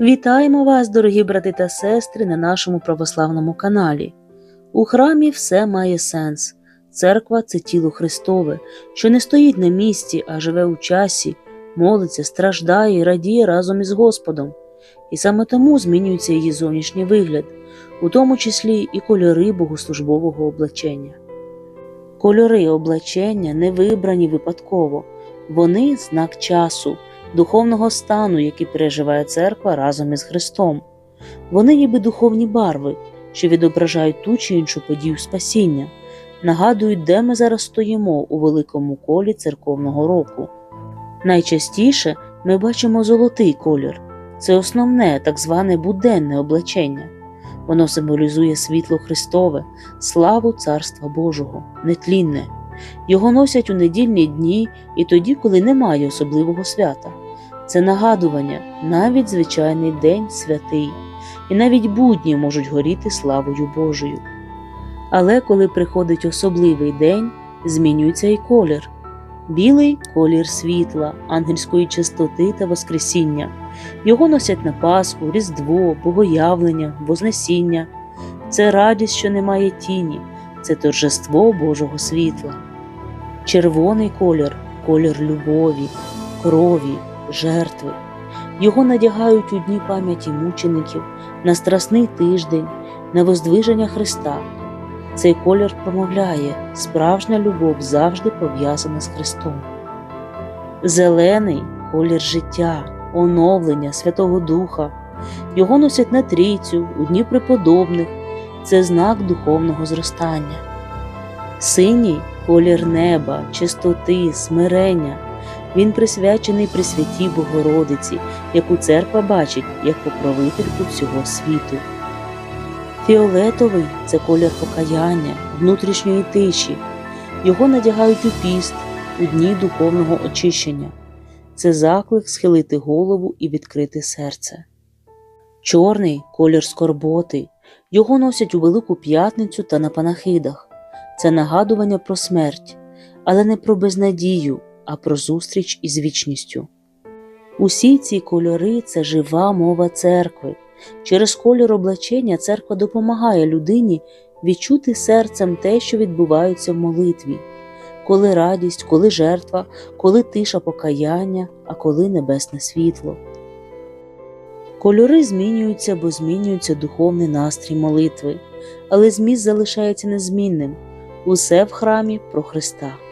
Вітаємо вас, дорогі брати та сестри, на нашому православному каналі. У храмі все має сенс. Церква це тіло Христове, що не стоїть на місці, а живе у часі, молиться, страждає і радіє разом із Господом. І саме тому змінюється її зовнішній вигляд, у тому числі і кольори богослужбового облачення. Кольори облачення не вибрані випадково, вони знак часу, духовного стану, який переживає церква разом із Христом. Вони ніби духовні барви, що відображають ту чи іншу подію спасіння, нагадують, де ми зараз стоїмо у великому колі церковного року. Найчастіше ми бачимо золотий колір це основне так зване буденне облачення. Воно символізує світло Христове, славу Царства Божого, нетлінне. Його носять у недільні дні і тоді, коли немає особливого свята. Це нагадування, навіть звичайний день святий, і навіть будні можуть горіти славою Божою. Але коли приходить особливий день, змінюється і колір. Білий колір світла, ангельської чистоти та Воскресіння. Його носять на Пасху, Різдво, Богоявлення, Вознесіння. Це радість, що не має тіні, це торжество Божого світла. Червоний колір колір любові, крові, жертви. Його надягають у дні пам'яті мучеників, на страсний тиждень, на воздвиження Христа. Цей колір промовляє, справжня любов завжди пов'язана з Христом. Зелений колір життя, оновлення Святого Духа. Його носять на трійцю, у дні преподобних, це знак духовного зростання. Синій колір неба, чистоти, смирення. Він присвячений Пресвятій Богородиці, яку церква бачить як покровительку всього світу. Фіолетовий це колір покаяння, внутрішньої тиші. Його надягають у піст, у дні духовного очищення. Це заклик схилити голову і відкрити серце. Чорний колір скорботи. Його носять у Велику П'ятницю та на панахидах. Це нагадування про смерть, але не про безнадію, а про зустріч із вічністю. Усі ці кольори це жива мова церкви. Через колір облачення церква допомагає людині відчути серцем те, що відбувається в молитві, коли радість, коли жертва, коли тиша покаяння, а коли небесне світло. Кольори змінюються, бо змінюється духовний настрій молитви, але зміст залишається незмінним усе в храмі про Христа.